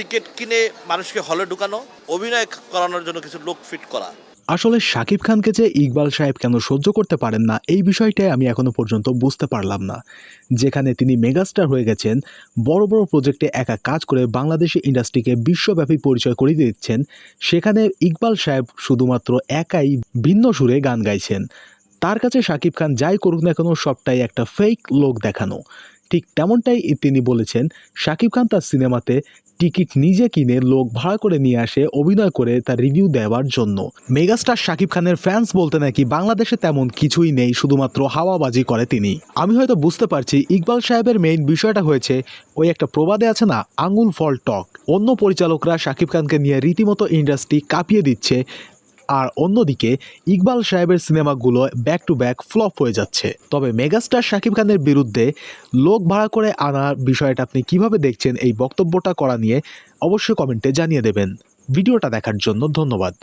Ticket কিনে মানুষকে হলে ঢুকানো, অভিনয় করানোর জন্য কিছু লোক ফিট করা। আসলে শাকিব খানকে যে ইকবাল সাহেব কেন সহ্য করতে পারেন না, এই বিষয়টাই আমি এখনও পর্যন্ত বুঝতে পারলাম না। যেখানে তিনি মেগাস্টার হয়ে গেছেন, বড় বড় প্রজেক্টে একা কাজ করে বাংলাদেশি ইন্ডাস্ট্রিকে বিশ্বব্যাপী পরিচয় করিয়ে দিচ্ছেন, সেখানে ইকবাল সাহেব শুধুমাত্র একাই ভিন্ন সুরে গান গাইছেন। তার কাছে শাকিব খান যাই করুক না কেন, সবটাই একটা ফেক লোক দেখানো। ঠিক তেমনটাই তিনি বলেছেন, শাকিব খান তার সিনেমাতে টিকিট নিজে কিনে লোক ভাড়া করে নিয়ে আসে, অভিনয় করে তার রিভিউ দেওয়ার জন্য। মেগাস্টার শাকিব খানের ফ্যান্স বলতে নাকি বাংলাদেশে তেমন কিছুই নেই, শুধুমাত্র হাওয়াবাজি করে তিনি। আমি হয়তো বুঝতে পারছি, ইকবাল সাহেবের মেইন বিষয়টা হয়েছে, ওই একটা প্রবাদে আছে না, আঙুল ফল টক। অন্য পরিচালকরা শাকিব খানকে নিয়ে রীতিমতো ইন্ডাস্ট্রি কাঁপিয়ে দিচ্ছে আর অন্যদিকে ইকবাল সাহেবের সিনেমাগুলো ব্যাক টু ব্যাক ফ্লপ হয়ে যাচ্ছে। তবে মেগাস্টার শাকিব খানের বিরুদ্ধে লোক ভাড়া করে আনার বিষয়টা আপনি কীভাবে দেখছেন এই বক্তব্যটা করা নিয়ে অবশ্যই কমেন্টে জানিয়ে দেবেন। ভিডিওটা দেখার জন্য ধন্যবাদ।